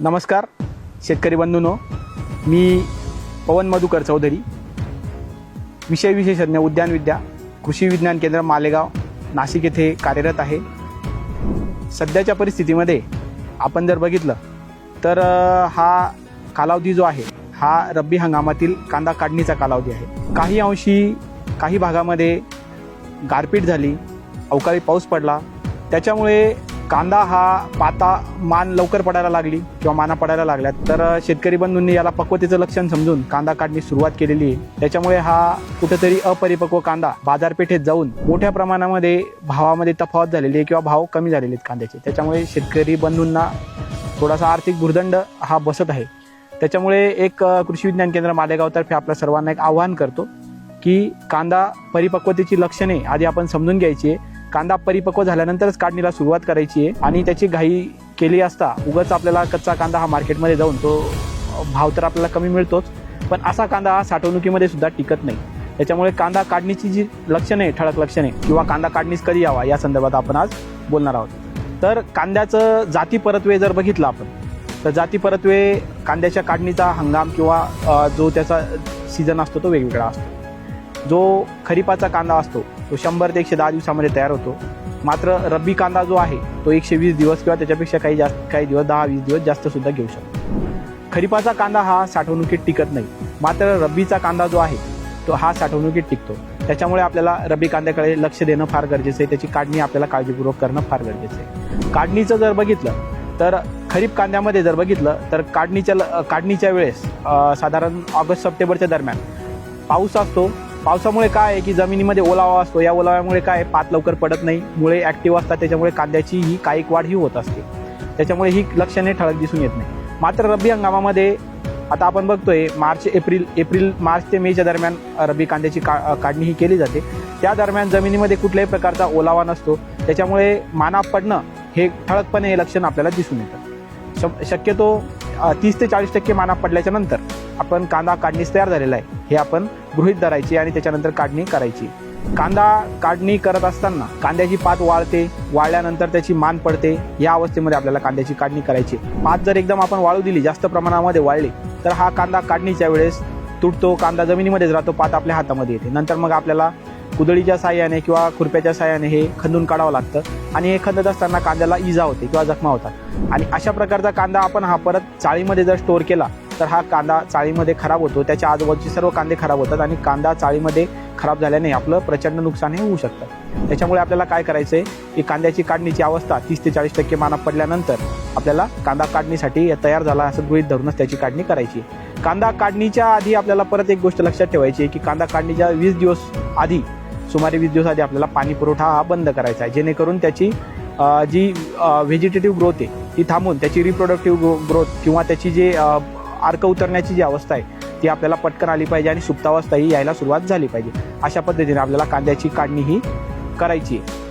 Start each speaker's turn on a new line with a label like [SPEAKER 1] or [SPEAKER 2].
[SPEAKER 1] नमस्कार शेतकरी बंधूनो. मी पवन मधुकर चौधरी. विषय विशेषज्ञ उद्यान विद्या कृषी विज्ञान केंद्र मालेगाव नाशिक येथे कार्यरत आहे. सध्याच्या परिस्थितीमध्ये आपण जर बघितलं तर हा कालावधी जो आहे हा रब्बी हंगामातील कांदा काढणीचा कालावधी आहे. काही अंशी काही भागामध्ये गारपीट झाली अवकाळी पाऊस पडला. त्याच्यामुळे कांदा हा पाता मान लवकर पडायला लागली किंवा माना पडायला लागल्या तर शेतकरी बंधूंनी याला पक्वतेचं लक्षण समजून कांदा काढणी सुरुवात केलेली आहे. त्याच्यामुळे हा कुठेतरी अपरिपक्व कांदा बाजारपेठेत जाऊन मोठ्या प्रमाणामध्ये भावामध्ये तफावत झालेली आहे किंवा भाव कमी झालेले आहेत कांद्याचे. त्याच्यामुळे शेतकरी बंधूंना थोडासा आर्थिक भुर्दंड हा बसत आहे. त्याच्यामुळे एक कृषी विज्ञान केंद्र मालेगावतर्फे आपल्या सर्वांना एक आव्हान करतो की कांदा परिपक्वतेची लक्षणे आधी आपण समजून घ्यायची आहे. कांदा परिपक्व झाल्यानंतरच काढणीला सुरुवात करायची आहे. आणि त्याची घाई केली असता उगाच आपल्याला कच्चा कांदा हा मार्केटमध्ये जाऊन तो भाव तर आपल्याला कमी मिळतोच. पण असा कांदा हा साठवणुकीमध्ये सुद्धा टिकत नाही. त्याच्यामुळे कांदा काढणीची जी लक्षणे ठळक लक्षणे किंवा कांदा काढणीस कधी यावा या संदर्भात आपण आज बोलणार आहोत. तर कांद्याचं जाती परत्वे जर बघितलं आपण तर जाती परत्वे कांद्याच्या काढणीचा हंगाम किंवा जो त्याचा सीझन असतो तो वेगवेगळा असतो. जो खरीपाचा कांदा असतो तो शंभर ते एकशे दहा दिवसामध्ये तयार होतो. मात्र रब्बी कांदा जो आहे तो एकशे वीस दिवस किंवा त्याच्यापेक्षा काही जास्त काही दिवस दहा वीस दिवस जास्त सुद्धा घेऊ शकतो. खरीपाचा कांदा हा साठवणुकीत टिकत नाही. मात्र रब्बीचा कांदा जो आहे तो हा साठवणुकीत टिकतो. त्याच्यामुळे आपल्याला रब्बी कांद्याकडे लक्ष देणं फार गरजेचं आहे. त्याची काढणी आपल्याला काळजीपूर्वक करणं फार गरजेचं आहे. काढणीचं जर बघितलं तर खरीप कांद्यामध्ये जर बघितलं तर काढणीच्या ल- काढणीच्या वेळेस साधारण ऑगस्ट सप्टेंबरच्या दरम्यान पाऊस असतो पावसामुळे काय आहे की जमिनीमध्ये ओलावा असतो या ओलाव्यामुळे काय पात लवकर पडत नाही मुळे ऍक्टिव्ह असतात त्याच्यामुळे कांद्याची ही कायिक वाढ ही होत असते. त्याच्यामुळे ही लक्षणे ठळक दिसून येत नाही. मात्र रब्बी हंगामामध्ये आता आपण बघतोय मार्च एप्रिल एप्रिल मार्च ते मेच्या दरम्यान रब्बी कांद्याची का काढणी ही केली जाते. त्या दरम्यान जमिनीमध्ये कुठल्याही प्रकारचा ओलावा नसतो. त्याच्यामुळे माना पडणं हे ठळकपणे हे लक्षण आपल्याला दिसून येतं. शक- शक्यतो तीस ते चाळीस टक्के माना पडल्याच्या नंतर आपण कांदा काढणीस तयार झालेला आहे. हे आपण गृहित धरायची आणि त्याच्यानंतर काढणी करायची. कांदा काढणी करत असताना कांद्याची पात वाळते वाळल्यानंतर त्याची मान पडते. या अवस्थेमध्ये आपल्याला कांद्याची काढणी करायची पात जर एकदम आपण वाळू दिली जास्त प्रमाणामध्ये वाळली तर हा कांदा काढणीच्या वेळेस तुटतो कांदा जमिनीमध्येच राहतो पात आपल्या हातामध्ये येते. नंतर मग आपल्याला कुदळीच्या साह्याने किंवा खुरप्याच्या साह्याने हे खंदून काढावं लागतं. आणि हे खंदत असताना कांद्याला इजा होते किंवा जखमा होतात. आणि अशा प्रकारचा कांदा आपण हा परत चाळीमध्ये जर स्टोअर केला तर हा कांदा चाळीमध्ये खराब होतो. त्याच्या आजूबाजूचे सर्व कांदे खराब होतात आणि कांदा चाळीमध्ये खराब झाल्याने आपलं प्रचंड नुकसान हे होऊ शकतं. त्याच्यामुळे आपल्याला काय करायचं आहे की कांद्याची काढणीची अवस्था तीस ते चाळीस टक्के माना पडल्यानंतर आपल्याला कांदा काढणीसाठी तयार झाला असं गृहित धरूनच त्याची काढणी करायची. कांदा काढणीच्या आधी आपल्याला परत एक गोष्ट लक्षात ठेवायची आहे की कांदा काढणीच्या वीस दिवस आधी सुमारे वीस दिवस आधी आपल्याला पाणी पुरवठा हा बंद करायचा आहे. जेणेकरून त्याची जी व्हेजिटेटिव्ह ग्रोथ आहे ती थांबून त्याची रिप्रोडक्टिव्ह ग्रोथ किंवा त्याची जे अर्क उतरण्याची जी अवस्था आहे ती आपल्याला पटकन आली पाहिजे आणि सुप्तावस्था ही यायला सुरुवात झाली पाहिजे. अशा पद्धतीने आपल्याला कांद्याची काढणी ही करायची आहे.